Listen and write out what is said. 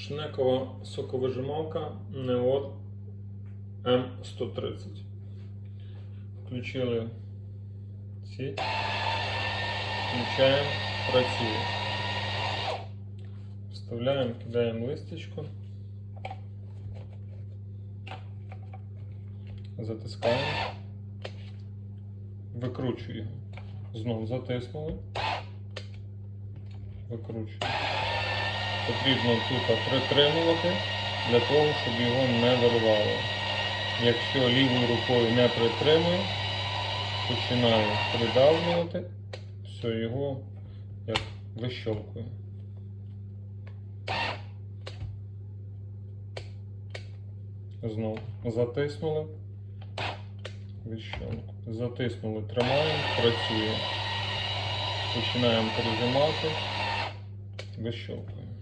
Шнекова соковижималка Neor М130. Включили ці. Включаємо, працює. Вставляємо, кидаємо листочку. Затискаємо. Викручуємо. Знову затиснули. Викручуємо. Потрібно тут притримувати для того, щоб його не вирвало. Якщо лівою рукою не притримує, починаю придавлювати, все його як вищолкує. Знову затиснули. Вищолку. Затиснули, тримаємо, працює. Починаємо прижимати, вищолкуємо.